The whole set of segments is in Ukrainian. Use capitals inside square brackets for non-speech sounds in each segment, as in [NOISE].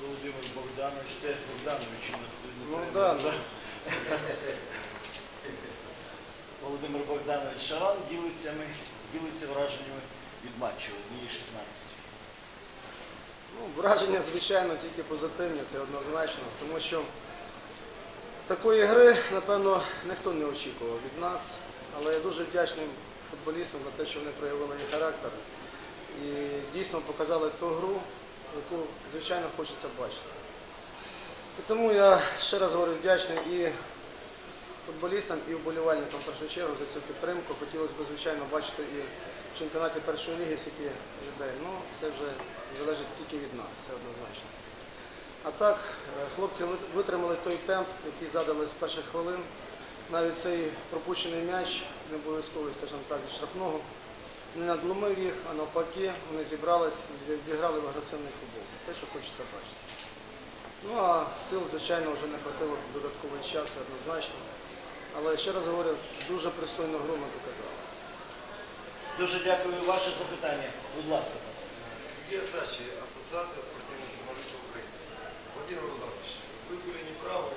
Володимир Богданович, теж Богданович у нас сьогодні. Ну да, Володимир Богданович Шаран ділиться, ділиться враженнями від матчу однієї 16. Ну, враження, звичайно, тільки позитивні, це однозначно, тому що такої гри, напевно, ніхто не очікував від нас. Але я дуже вдячний футболістам за те, що вони проявили характер і дійсно показали ту гру, яку, звичайно, хочеться бачити. І тому я ще раз говорю вдячний і футболістам, і вболівальникам в першу чергу за цю підтримку. Хотілося б, звичайно, бачити і в чемпіонаті першої ліги скільки людей. Ну, це вже залежить тільки від нас, це однозначно. А так, е, хлопці витримали той темп, який задали з перших хвилин. Навіть цей пропущений м'яч, не обов'язковий, скажімо так, від штрафного, не надломив їх, а навпаки, вони зібрались і зі- зіграли в агресивний футбол. Те, що хочеться бачити. Ну а сил, звичайно, вже не хватило додатковий час, це однозначно. Але ще раз говорю, дуже пристойну гру ми показали. Дуже дякую. Ваше запитання. Будь ласка. Сергей Асачи, Ассоциация спортивных журналистов Украины. Владимир Владимирович, вы были неправы,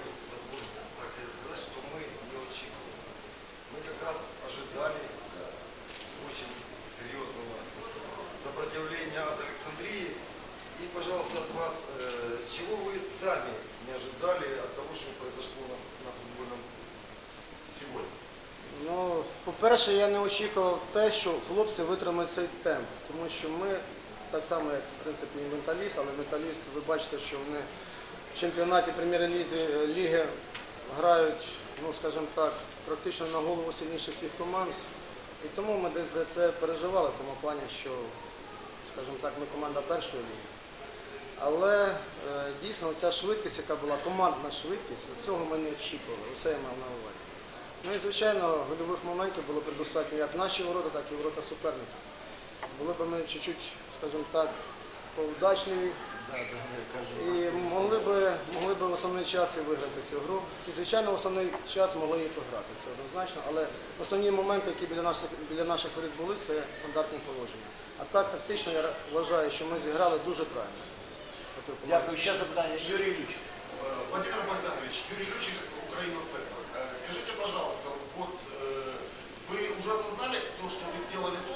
И, пожалуйста, от вас, э, чего вы сами не ожидали от того, что произошло у нас на футбольном сегодня? Ну, по-перше, я не очікував те, що хлопці витримають цей темп, тому що ми, так само як в принципі і менталіст, але менталіст, ви бачите, що вони в чемпіонаті прем'єр-ліги ліги грають, ну скажімо так, практично на голову сильніше всіх команд. І тому ми десь за це переживали, в тому плані, що, скажімо так, ми команда першої ліги. Але е, дійсно ця швидкість, яка була командна швидкість, цього ми не очікували. Усе я мав на увазі. Ну і звичайно, гольових моментів було предостатньо як наші ворота, так і ворота суперників. Були б ми чуть-чуть, скажімо так, поудачливі і могли б, могли б в основний час і виграти цю гру. І, звичайно, в основний час могли і програти, це однозначно. Але основні моменти, які біля наших, біля наших воріт були, це стандартні положення. А так, тактично, я вважаю, що ми зіграли дуже правильно. Дякую. Ще запитання. Юрій Лючик. Э, Владимир Богданович, Юрий Лючик, Украина Центр. Скажите, пожалуйста, вот вы уже осознали то, что вы сделали то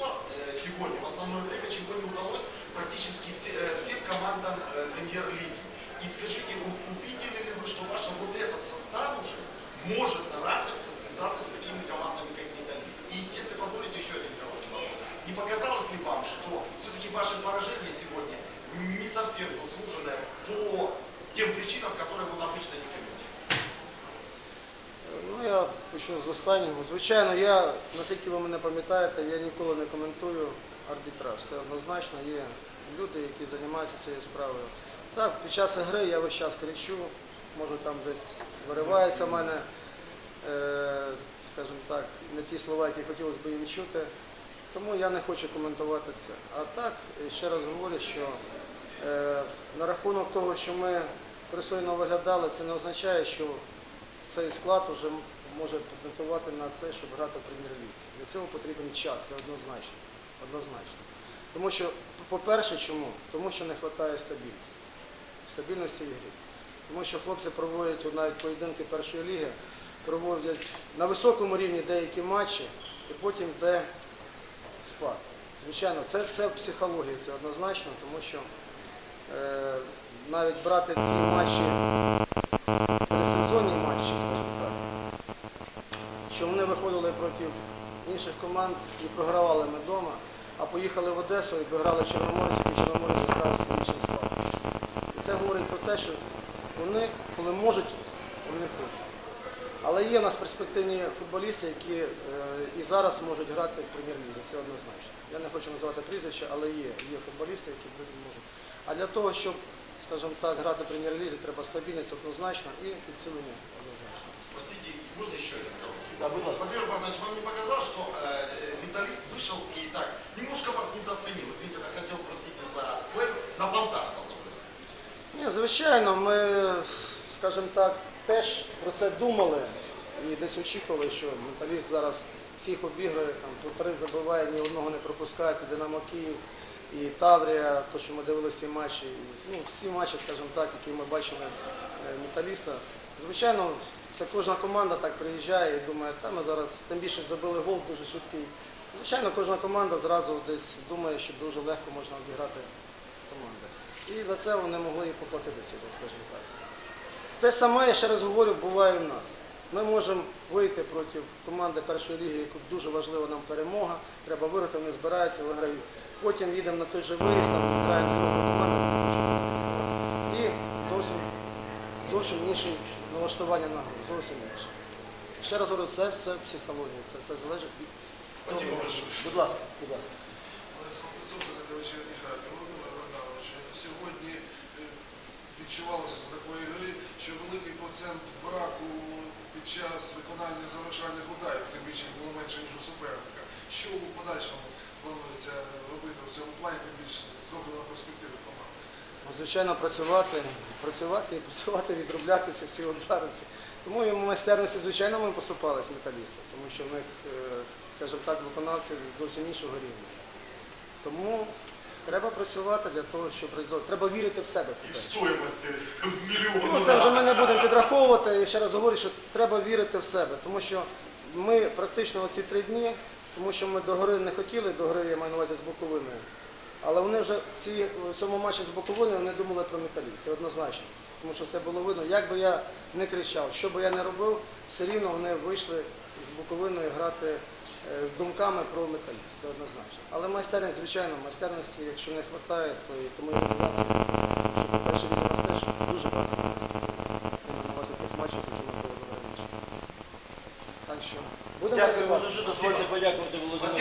сегодня, в основное время, чего не удалось практически все- э, всем командам э, премьер-лиги. И скажите, увидели ли вы, что ваш вот этот состав уже может тем причинам, которые вот обычно не? Ну, я почну з останнього. Звичайно, я, наскільки ви мене пам'ятаєте, я ніколи не коментую арбітраж. Це однозначно є люди, які займаються цією справою. Так, під час гри я весь час кричу, може там десь виривається в мене, е, скажімо так, не ті слова, які хотілося б їм чути. Тому я не хочу коментувати це. А так, ще раз говорю, що е, на рахунок того, що ми пристойно виглядали, це не означає, що цей склад вже може претендувати на це, щоб грати в прем'єр-лізі. Для цього потрібен час, це однозначно. однозначно. Тому що, по-перше, чому? Тому що не вистачає стабільності. Стабільності в грі. Тому що хлопці проводять навіть поєдинки першої ліги, проводять на високому рівні деякі матчі і потім йде спад. Звичайно, це все в психології, це однозначно, тому що навіть брати ті матчі, пересезонні матчі, скажімо так, що вони виходили проти інших команд і програвали ми вдома, а поїхали в Одесу і програли Чорноморську, і Чорноморець з іншим складом. І це говорить про те, що вони, коли можуть, вони хочуть. Але є в нас перспективні футболісти, які е, і зараз можуть грати в прем'єр-лізі, це однозначно. Я не хочу називати прізвища, але є, є футболісти, які можуть. А для того, щоб, скажімо так, грати в прем'єр-лізі, треба стабільність однозначно і підсилення однозначно. Простите, можно еще один короткий Да, будь вопрос? ласка. Владимир Богданович, вам не показалось, что э, э, металлист вышел и так немножко вас недооценил? Извините, я хотел, простите за сленг, на понтах позабыл. Ні, звичайно, ми, скажімо так, теж про це думали і десь очікували, що менталіст зараз всіх обіграє, там по три забиває, ні одного не пропускає, під Динамо Київ. і Таврія, то, що ми дивилися ці матчі, ну, всі матчі, скажімо так, які ми бачили е, металіста. Звичайно, це кожна команда так приїжджає і думає, та ми зараз тим більше забили гол дуже швидкий. Звичайно, кожна команда зразу десь думає, що дуже легко можна обіграти команди. І за це вони могли і поплатити сьогодні, скажімо так. Те саме, я ще раз говорю, буває і в нас. Ми можемо вийти проти команди першої ліги, яку дуже важлива нам перемога. Треба виграти, вони збираються, виграють. Потім їдемо на той же виїзд, там граємо другу команду. І зовсім, зовсім інше налаштування на гру, зовсім інше. Ще раз говорю, це все психологія, це, це залежить від. Спасибо большое. Будь ласка, будь ласка. Сьогодні е, відчувалося з такої гри, що великий процент браку під час виконання завершальних ударів, тим більше було менше, ніж у суперника. Що у подальшому планується робити в цьому плані, тим більше з на перспективи команди? Ну, Звичайно, працювати, працювати і працювати, відробляти ці всі удари. Тому в майстерності, звичайно, ми поступались металісти, тому що в них, е, скажімо так, виконавці зовсім іншого рівня. Тому треба працювати для того, щоб реалізовувати. Треба вірити в себе. И в по-перше. в [LAUGHS] миллион. Ну, це вже ми не будемо підраховувати. Я ще раз говорю, що треба вірити в себе, тому що ми практично оці три дні, тому що ми до гори не хотіли, до гори я маю на увазі з Буковиною. Але вони вже в ці, в цьому матчі з Буковиною вони думали про металіст, це однозначно. Тому що все було видно. Як би я не кричав, що би я не робив, все рівно вони вийшли з Буковиною грати з думками про металіст, це однозначно. Але майстерність, звичайно, майстерності, якщо не вистачає, то і тому і реалізація. Що лізі нас теж дуже багато. На увазі тих матчів, які ми проводили раніше. Так що будемо Дякую працювати. дуже. Дозвольте подякувати Володимиру